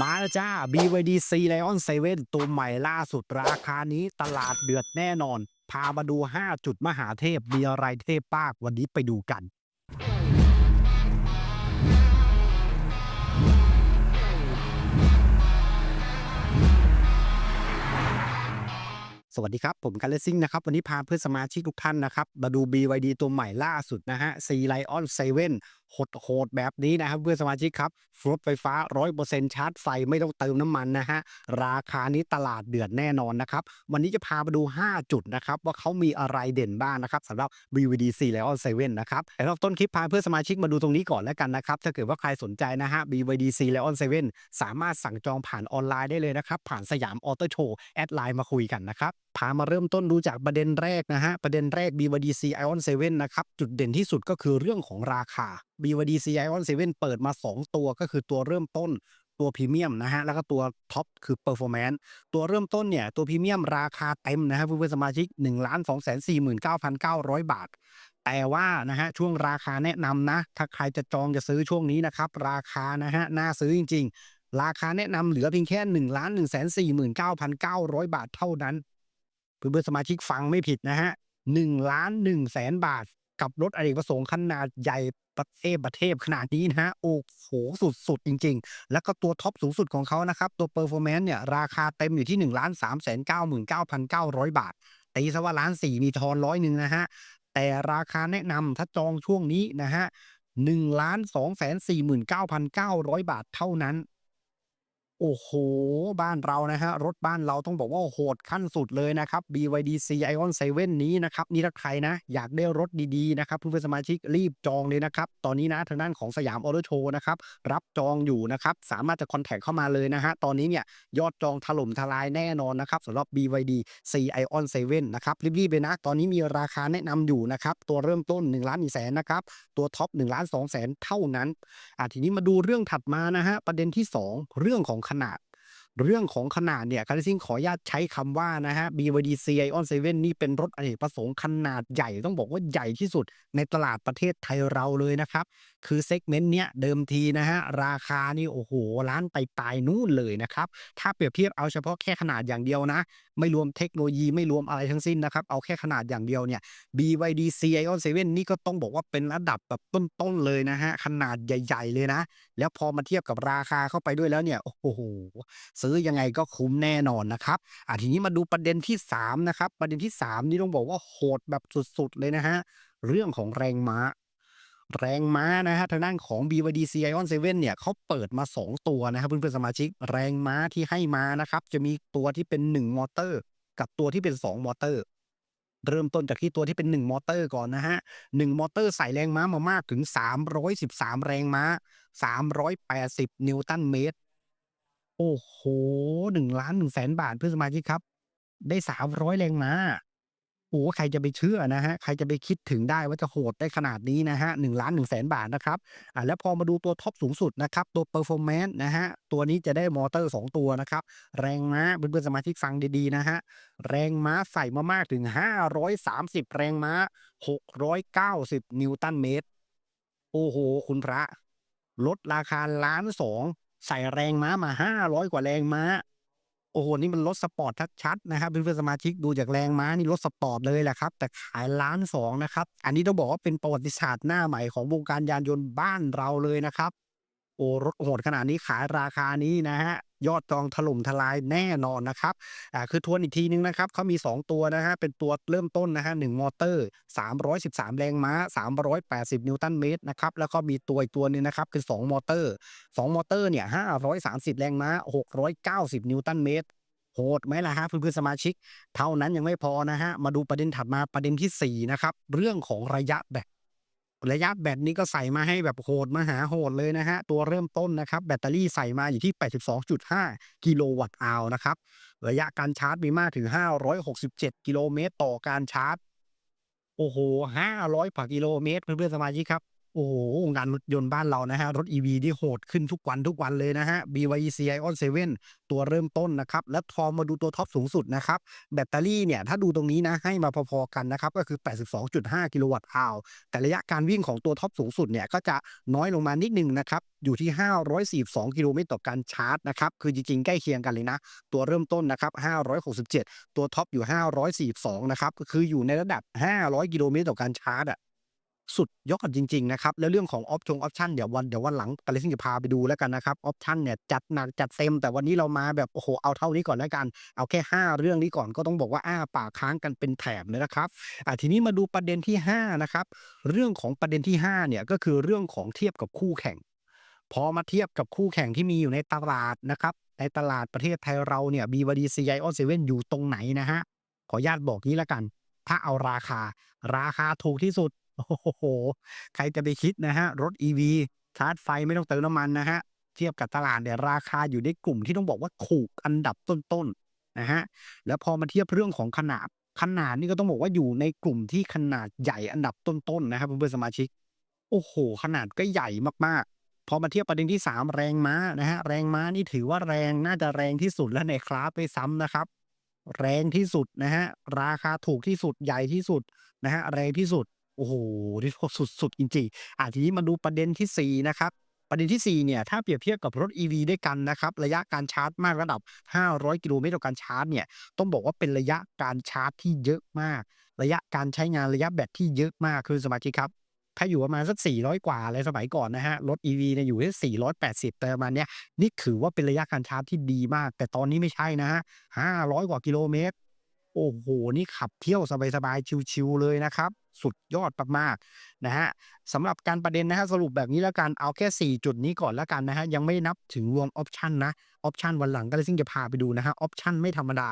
มาแล้วจ้า BYD C Lion 7 ตัวใหม่ล่าสุดราคานี้ตลาดเดือดแน่นอน พามาดู 5 จุดมหาเทพ มีอะไรเทพบ้างวันนี้ไปดูกัน สวัสดีครับ ผมกันเลซิ่งนะครับ วันนี้พาเพื่อนสมาชิกทุกท่านนะครับ มาดู BYD ตัวใหม่ล่าสุดนะฮะ C Lion 7 โหดโหดๆแบบนี้นะครับเพื่อนสมาชิกครับรถไฟฟ้า 100%ชาร์จไฟไม่ต้องเติมน้ำมันนะฮะราคานี้ตลาดเดือดแน่นอนนะครับวันนี้จะพามาดู 5 จุดนะครับว่าเขามีอะไรเด่นบ้างนะครับสำหรับ BYD C Lion 7นะครับแต่รอบต้นคลิปพาเพื่อนสมาชิกมาดูตรงนี้ก่อนแล้วกันนะครับถ้าเกิดว่าใครสนใจนะฮะ BYD C Lion 7สามารถสั่งจองผ่านออนไลน์ได้เลยนะครับผ่านสยามออโต้โชว์แอดไลน์มาคุยกันนะครับพามาเริ่มต้นดูจากประเด็นแรกนะฮะ ประเด็นแรก BYD C Ion 7 นะครับ จุดเด่นที่สุดก็คือเรื่องของราคา BYD C Ion 7 เปิดมา 2 ตัวก็คือตัวเริ่มต้นตัวพรีเมียมนะฮะ แล้วก็ตัวท็อปคือ Performance ตัวเริ่มต้นเนี่ย ตัวพรีเมียมราคาเต็มนะครับเพื่อนสมาชิก 1 2 4 9 9 0 0 บาท แต่ว่านะฮะ ช่วงราคาแนะนำนะ ถ้าใครจะจองจะซื้อช่วงนี้นะครับ ราคานะฮะ น่าซื้อจริง ๆ ราคาแนะนำเหลือเพียงแค่ 1 1 4 9 9 0 0 บาทเท่านั้น เพื่อนๆสมาชิกฟังไม่ผิดนะฮะหนึ่งล้านหนึ่งแสนบาท กับรถอเนกประสงค์ขนาดใหญ่ ประเทศประเทศขนาดนี้นะฮะโอ้โหสุดๆ จริง ๆ แล้วก็ตัวท็อปสูงสุดของเขานะครับ ตัวเปอร์ฟอร์แมนซ์เนี่ย ราคาเต็มอยู่ที่1 3 9 9 9 9 0 0บาท ตีซะว่าล้านสี่มีทอนร้อยหนึ่งนะฮะ แต่ราคาแนะนำถ้าจองช่วงนี้นะฮะหนึ่งล้านสองแสนสี่หมื่นเก้าพันเก้าร้อยบาทเท่านั้น โอ้โห บ้านเรานะฮะ รถบ้านเราต้องบอกว่าโหดขั้นสุดเลยนะครับ BYD C Ion 7 นี้นะครับ นี่ถ้าใครนะ อยากได้รถดีๆ นะครับเพื่อนสมาชิกรีบจองเลยนะครับ ตอนนี้นะทางด้านของสยามออโตโชว์นะครับ รับจองอยู่นะครับ สามารถจะคอนแทคเข้ามาเลยนะฮะ ตอนนี้เนี่ยยอดจองถล่มทลายแน่นอนนะครับสำหรับ BYD C Ion 7 นะครับ รีบๆเลยนะ ตอนนี้มีราคาแนะนำอยู่นะครับ ตัวเริ่มต้น1ล้าน1แสนนะครับ ตัวท็อป1ล้าน2แสนเท่านั้นอะทีนี้มาดูเรื่องถัดมานะฮะประเด็นที่ 2 เรื่องของขนาด เรื่องของขนาดเนี่ยคาร์ซิ่งขออนุญาตใช้คำว่านะฮะ BYD C Ion 7นี่เป็นรถอเนกประสงค์ขนาดใหญ่ต้องบอกว่าใหญ่ที่สุดในตลาดประเทศไทยเราเลยนะครับ คือเซกเมนต์เนี้ยเดิมทีนะฮะ ราคานี่โอ้โหล้านไปปลายนู่นเลยนะครับ ถ้าเปรียบเทียบเอาเฉพาะแค่ขนาดอย่างเดียวนะ ไม่รวมเทคโนโลยีไม่รวมอะไรทั้งสิ้นนะครับ เอาแค่ขนาดอย่างเดียวเนี่ย BYD C Ion 7นี่ก็ต้องบอกว่าเป็นระดับแบบต้นๆเลยนะฮะขนาดใหญ่ ๆ เลยนะ แล้วพอมาเทียบกับราคาเข้าไปด้วยแล้วเนี่ยโอ้โหซื้อยังไงก็คุ้มแน่นอนนะครับอะทีนี้มาดูประเด็นที่3นะครับประเด็นที่ 3 นี่ต้องบอกว่าโหดแบบสุดๆเลยนะฮะเรื่องของแรงม้า แรงม้านะฮะทางด้านของ BYD C Ion 7เนี่ยเขาเปิดมา 2 ตัวนะครับเพื่อนๆสมาชิกแรงม้าที่ให้มานะครับจะมีตัวที่เป็น 1 มอเตอร์ กับตัวที่เป็น 2 มอเตอร์เริ่มต้นจากที่ตัวที่เป็น 1 มอเตอร์ก่อนนะฮะ1มอเตอร์ใส่แรงม้ามามากถึง 313 แรงม้า 380 นิวตันเมตร โอ้โฮ1ล้าน1แสนบาทเพื่อนสมาชิกครับ ได้300แรงม้าโอ้โฮใครจะไปเชื่อนะฮะ ใครจะไปคิดถึงได้ว่าจะโหดได้ขนาดนี้นะฮะ1ล้าน1แสนบาทนะครับ อ่าแล้วพอมาดูตัวท็อปสูงสุดนะครับ ตัว Performance นซ์นะฮะ ตัวนี้จะได้มอเตอร์ 2 ตัวนะครับ แรงม้าเพื่อนๆสมาชิกฟังดีๆนะฮะ แรงม้าใส่มามากถึง 530 แรงม้า 690 นิวตันเมตร โอ้โฮคุณพระ ลดราคาล้านสอง ใส่แรงม้ามาห้าร้อยกว่าแรงม้า โอ้โห นี่มันรถสปอร์ตชัดๆนะครับเพื่อนๆสมาชิกดูจากแรงม้านี่รถสปอร์ตเลยแหละครับ แต่ขายล้านสองนะครับ อันนี้ต้องบอกว่าเป็นประวัติศาสตร์หน้าใหม่ของวงการยานยนต์บ้านเราเลยนะครับ โอ้รถโหดขนาดนี้ขายราคานี้นะฮะ ยอดจองถล่มทลายแน่นอนนะครับอ่าคือทวนอีกทีหนึ่งนะครับเขามี 2 ตัวนะฮะเป็นตัวเริ่มต้นนะฮะ1มอเตอร์ 313 แรงม้า 380 นิวตันเมตรนะครับแล้วก็มีตัวอีกตัวนึงนะครับคือ 2 มอเตอร์ 2 มอเตอร์เนี่ย530 แรงม้า 690 นิวตันเมตรโหดไหมล่ะฮะเพื่อนๆสมาชิก เท่านั้นยังไม่พอนะฮะ มาดูประเด็นถัดมาประเด็นทีสี่4 นะครับ เรื่องของระยะแบต ระยะแบตนี้ก็ใส่มาให้แบบโหดมหาโหดเลยนะฮะ ตัวเริ่มต้นนะครับ แบตเตอรี่ใส่มาอยู่ที่ 82.5 กิโลวัตต์อาวนะครับ ระยะการชาร์จมีมากถึง 567 กิโลเมตรต่อการชาร์จ โอ้โห 500กว่ากิโลเมตรเพื่อนๆสมาชิกครับ โอ้โฮงานรถยนต์บ้านเรานะครับรถ EV นี่โหดขึ้นทุกวันทุกวันเลยนะครับ BYD Ion 7 ตัวเริ่มต้นนะครับ แล้วพอมาดูตัวท็อปสูงสุดนะครับ แบตเตอรี่เนี่ย ถ้าดูตรงนี้นะ ให้มาพอๆกันนะครับ ก็คือ 82.5 กิโลวัตต์ hour แต่ระยะการวิ่งของตัวท็อปสูงสุดเนี่ย ก็จะน้อยลงมานิดหนึ่งนะครับอยู่ที่ 542 กิโลเมตรต่อการชาร์จนะครับ คือจริงๆ ใกล้เคียงกันเลยนะ ตัวเริ่มต้นนะครับ 567 ตัวท็อปอยู่ 542 นะครับ ก็คืออยู่ในระดับ 500 กิโลเมตรต่อการชาร์จอะ สุดยอดจริง ๆ นะครับ แล้วเรื่องของออปชงออปชันเดี๋ยววันเดี๋ยววันหลัง Galaxy จะพาไปดูแล้วกันนะครับออปชันเนี่ยจัดหนักจัดเต็ม แต่วันนี้เรามาแบบ โอ้โฮเอาเท่านี้ก่อนแล้วกัน เอาแค่ 5 เรื่องนี้ก่อนก็ต้องบอกว่าอ้าปากค้างกันเป็นแถบเลยนะครับอ่าทีนี้มาดูประเด็นที่ 5 นะครับ เรื่องของประเด็นที่ 5 เนี่ยก็คือเรื่องของเทียบกับคู่แข่ง พอมาเทียบกับคู่แข่งที่มีอยู่ในตลาดนะครับในตลาดประเทศไทยเราเนี่ย BYD Ion 7ออสเซเว่นอยู่ตรงไหนนะครับขออนุญาตบอกงี้แล้วกัน ถ้าเอาราคา ราคาถูกที่สุด โอ้โฮใครจะไปคิดนะครับรถ EV ชาร์จไฟไม่ต้องเติมน้ำมันนะครับเทียบกับตลาดเนี่ยราคาอยู่ในกลุ่มที่ต้องบอกว่าถูกอันดับต้นๆนะครับแล้วพอมาเทียบเรื่องของขนาด ขนาดนี่ก็ต้องบอกว่าอยู่ในกลุ่มที่ขนาดใหญ่อันดับต้นๆนะครับเพื่อนๆสมาชิก โอ้โฮขนาดก็ใหญ่มากๆ พอมาเทียบประเด็นที่ 3 แรงม้านะครับแรงม้านี่ถือว่าแรงน่าจะแรงที่สุดแล้วในคลาสด้วยซ้ำนะครับ แรงที่สุดนะครับราคาถูกที่สุดใหญ่ที่สุดนะครับแรงที่สุด โอ้โฮนี่สุดๆจริงๆอ่าทีนี้มาดูประเด็นที่ 4 นะครับ ประเด็นที่ 4 เนี่ย ถ้าเปรียบเทียบกับรถ EV ด้วยกันนะครับ ระยะการชาร์จมากระดับ 500 กิโลเมตรต่อการชาร์จเนี่ย ต้องบอกว่าเป็นระยะการชาร์จที่เยอะมาก ระยะการใช้งานระยะแบตที่เยอะมาก คือสมาชิกครับ ถ้าอยู่ประมาณสัก 400 กว่าอะไรสมัยก่อนนะครับรถ EV เนี่ยอยู่ที่480 แต่ประมาณเนี้ย นี่ถือว่าเป็นระยะการชาร์จที่ดีมาก แต่ตอนนี้ไม่ใช่นะครับ500 กว่ากิโลเมตร โอ้โฮนี่ขับเที่ยวสบายๆ ชิลๆเลยนะครับ สุดยอดมากๆนะครับสำหรับการประเด็นนะครับสรุปแบบนี้แล้วกันเอาแค่ 4 จุดนี้ก่อนแล้วกันนะครับยังไม่นับถึงรวมออปชันนะออปชันวันหลัง Galaxy จะพาไปดูนะครับออปชันไม่ธรรมดา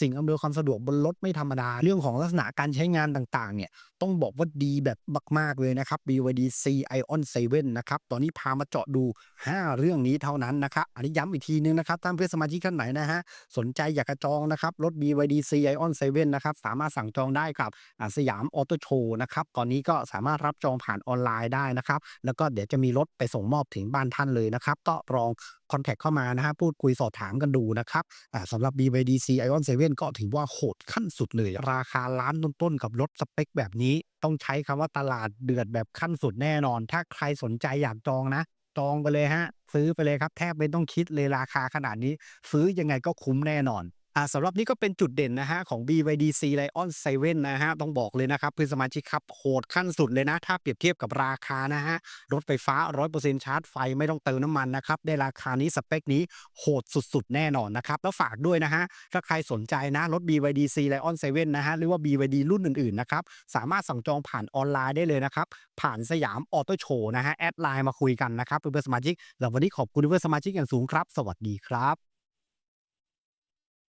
สิ่งอำนวยความสะดวกบนรถไม่ธรรมดา เรื่องของลักษณะการใช้งานต่างๆ เนี่ยต้องบอกว่าดีแบบมากๆเลยนะครับ BYD C Ion 7นะครับตอนนี้พามาเจาะดู 5 เรื่องนี้เท่านั้นนะครับอันนี้ย้ำอีกทีหนึ่งนะครับถ้าเพื่อนสมาชิกท่านไหนนะครับสนใจอยากจะจองนะครับรถ BYD C Ion 7นะครับสามารถสั่งจองได้กับอ่าสยามออโตโชว์นะครับ ตอนนี้ก็สามารถรับจองผ่านออนไลน์ได้นะครับ แล้วก็เดี๋ยวจะมีรถไปส่งมอบถึงบ้านท่านเลยนะครับ ก็ลองคอนแท็กเข้ามานะครับพูดคุยสอบถามกันดูนะครับสำหรับ BYDC Ion 7 ก็ถือว่าโหดขั้นสุดเลย ราคาล้านต้นๆกับรถสเปกแบบนี้ ต้องใช้คำว่าตลาดเดือดแบบขั้นสุดแน่นอน ถ้าใครสนใจอยากจองนะจองไปเลยครับซื้อไปเลยครับ แทบไม่ต้องคิดเลยราคาขนาดนี้ ซื้อยังไงก็คุ้มแน่นอน สำหรับนี่ก็เป็นจุดเด่นนะครับของ BYD Ion 7นะครับต้องบอกเลยนะครับเพื่อนสมาชิกครับโหดขั้นสุดเลยนะ ถ้าเปรียบเทียบกับราคานะครับรถไฟฟ้า 100%ชาร์จไฟไม่ต้องเติมน้ำมันนะครับได้ราคานี้สเปกนี้โหดสุดๆ แน่นอนนะครับ แล้วฝากด้วยนะครับถ้าใครสนใจนะรถ BYD Ion 7นะครับหรือว่า BYD รุ่นอื่นๆนะครับสามารถสั่งจองผ่านออนไลน์ได้เลยนะครับผ่านสยามออโต้โชว์นะครับแอดไลน์มาคุยกันนะครับเพื่อนสมาชิกแล้ววันนี้ขอบคุณเพื่อนสมาชิกอย่างสูงครับ สวัสดีครับ